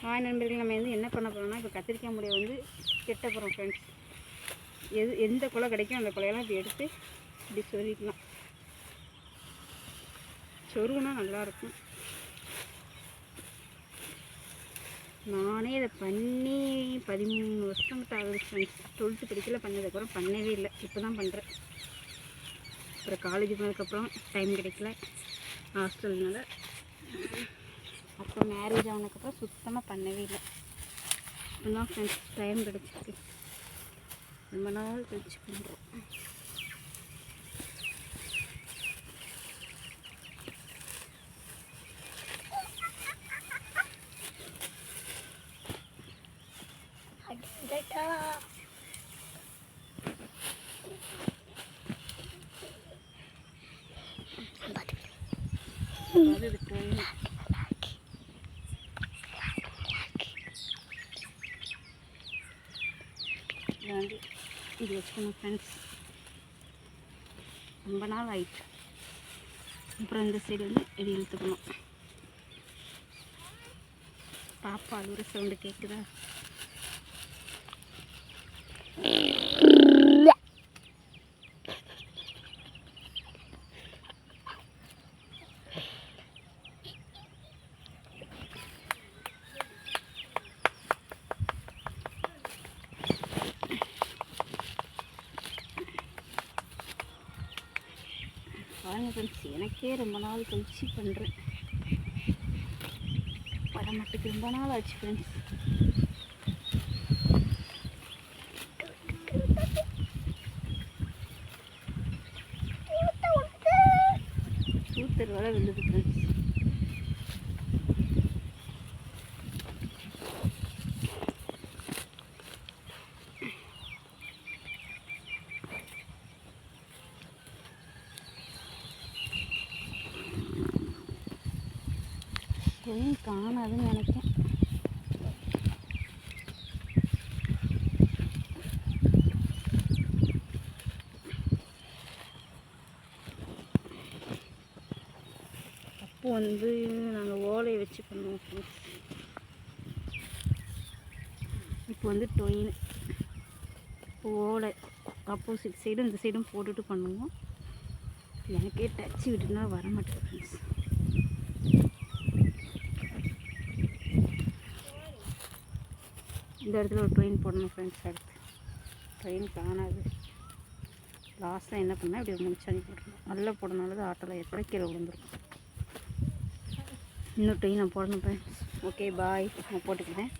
Hi நண்பர்கள் நம்ம வந்து என்ன பண்ண போகிறோம்னா இப்போ கத்திரிக்காய் முடியை வந்து கெட்ட போகிறோம் ஃப்ரெண்ட்ஸ் எது எந்த குலை கிடைக்கும் அந்த குலையெல்லாம் இப்போ எடுத்து இப்படி சொருவிக்கலாம் சொருகுனா நல்லாயிருக்கும் நானே இதை பண்ணி பதிமூணு வருஷங்கிட்ட ஆகுது ஃப்ரெண்ட்ஸ் டுவெல்த்து படிக்கல பண்ணதுக்கப்புறம் பண்ணவே இல்லை. இப்போ தான் பண்ணுறேன் அப்புறம் காலேஜ் போனதுக்கப்புறம் டைம் கிடைக்கல. ஹாஸ்டல்னால மேரேஜ் ஆனதுக்கப்புறம் சுத்தமாக பண்ணவே இல்லை. இப்போ தான் ஃப்ரெண்ட்ஸ் டைம் கிடச்சிருக்கு. ரொம்ப நாள் கழிச்சு பண்ணுறோம் அதாவது இது வந்து இது வச்சுக்கணும் ஃப்ரெண்ட்ஸ் ரொம்ப நாள் ஆயிட்டு. அப்புறம் இந்த சைடு வந்து இது இழுத்துக்கணும். பாப்பா அழுகுற சவுண்டு கேட்குதா பாருங்கள் ஃப்ரெண்ட்ஸ் எனக்கே ரொம்ப நாள் கழிச்சு பண்ணுறேன் வர மட்டுக்கு ரொம்ப நாள் ஆச்சு ஃப்ரெண்ட்ஸ் சூத்தர் வர விழுது ஃப்ரெண்ட்ஸ் எதுவும் காணாதுன்னு நினைக்கிறேன் அப்போ வந்து நாங்கள் ஓலையை வச்சு பண்ணுவோம் இப்போ வந்து டொயின் இப்போ ஓலை ஆப்போசிட் சைடும் இந்த சைடும் போட்டுட்டு பண்ணுவோம். எனக்கே டச் விட்டுனா வர மாட்டேங்குது ஃப்ரெண்ட்ஸ் இந்த இடத்துல ஒரு ட்ரெயின் போடணும் ஃப்ரெண்ட்ஸ் அடுத்து. ட்ரெயின் காணாது. லாஸ்ட்டாக என்ன பண்ணால் இப்படி முடிச்சாடி போடணும் நல்லா போடனால ஆட்டோவில் ஏற்பட கீழே விழுந்துருக்கும். இன்னும் ட்ரெயின் நான் போடணும் ஃப்ரெண்ட்ஸ் ஓகே பாய் நான் போட்டுக்கிறேன்.